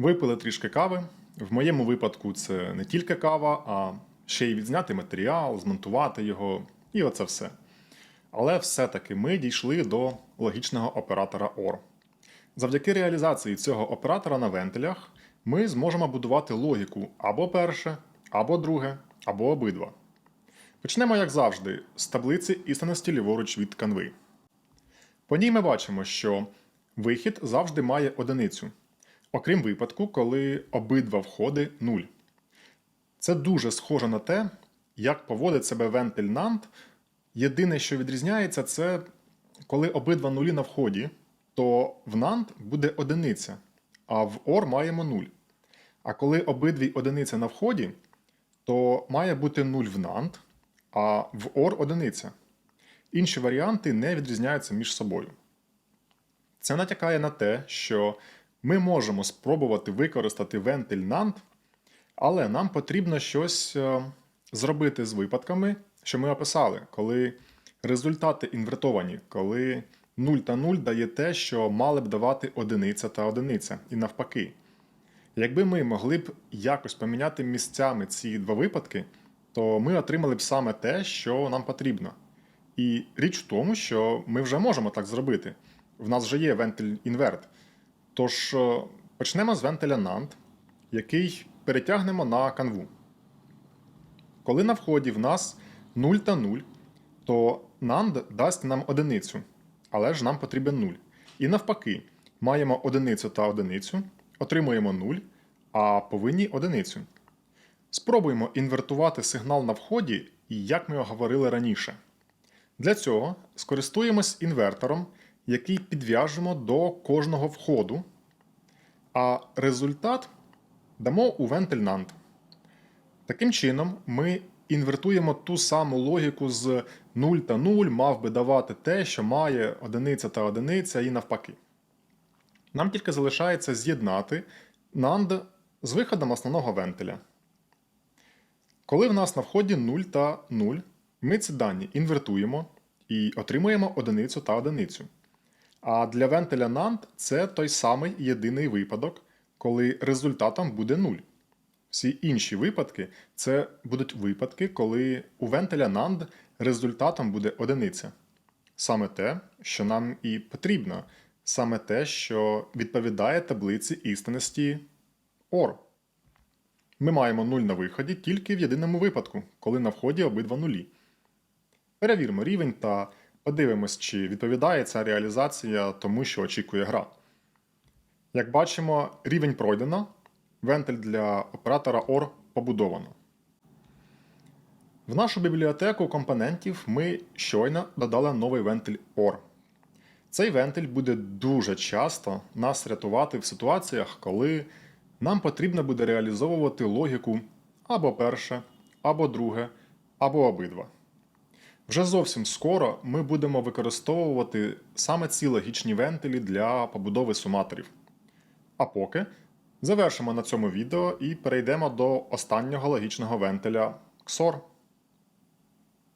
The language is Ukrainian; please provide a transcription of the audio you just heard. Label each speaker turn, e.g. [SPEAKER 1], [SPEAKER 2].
[SPEAKER 1] Випили трішки кави. В моєму випадку це не тільки кава, а ще й відзняти матеріал, змонтувати його і оце все. Але все-таки ми дійшли до логічного оператора OR. Завдяки реалізації цього оператора на вентилях ми зможемо будувати логіку або перше, або друге, або обидва. Почнемо, як завжди, з таблиці істинності ліворуч від канви. По ній ми бачимо, що вихід завжди має одиницю, окрім випадку, коли обидва входи 0. Це дуже схоже на те, як поводить себе вентиль NAND. Єдине, що відрізняється, це коли обидва нулі на вході, то в NAND буде одиниця, а в OR маємо 0. А коли обидві одиниці на вході, то має бути 0 в NAND, а в OR одиниця. Інші варіанти не відрізняються між собою. Це натякає на те, що ми можемо спробувати використати вентиль NAND, але нам потрібно щось е, зробити з випадками, що ми описали, коли результати інвертовані, коли 0 та 0 дає те, що мали б давати одиниця та одиниця, і навпаки. Якби ми могли б якось поміняти місцями ці два випадки, то ми отримали б саме те, що нам потрібно. І річ в тому, що ми вже можемо так зробити. В нас вже є вентиль інверт. Тож е, почнемо з вентиля NAND, який перетягнемо на канву. Коли на вході в нас 0 та 0, то NAND дасть нам одиницю, але ж нам потрібен 0. І навпаки, маємо одиницю та одиницю, отримуємо 0, а повинні одиницю. Спробуємо інвертувати сигнал на вході, як ми говорили раніше. Для цього скористуємось інвертором, який підв'яжемо до кожного входу, а результат дамо у вентиль NAND. Таким чином, ми інвертуємо ту саму логіку з 0 та 0 мав би давати те, що має одиниця та одиниця, і навпаки. Нам тільки залишається з'єднати NAND з виходом основного вентиля. Коли в нас на вході 0 та 0, ми ці дані інвертуємо і отримуємо одиницю та одиницю. А для вентиля NAND це той самий єдиний випадок, коли результатом буде 0. Всі інші випадки це будуть випадки, коли у вентиля NAND результатом буде одиниця. Саме те, що нам і потрібно, саме те, що відповідає таблиці істинності OR. Ми маємо 0 на виході тільки в єдиному випадку, коли на вході обидва нулі. Перевіримо рівень та подивимось, чи відповідає ця реалізація тому, що очікує гра. Як бачимо, рівень пройдено, вентиль для оператора OR побудовано. В нашу бібліотеку компонентів ми щойно додали новий вентиль OR. Цей вентиль буде дуже часто нас рятувати в ситуаціях, коли нам потрібно буде реалізовувати логіку або перше, або друге, або обидва. Вже зовсім скоро ми будемо використовувати саме ці логічні вентилі для побудови суматорів. А поки завершимо на цьому відео і перейдемо до останнього логічного вентиля XOR.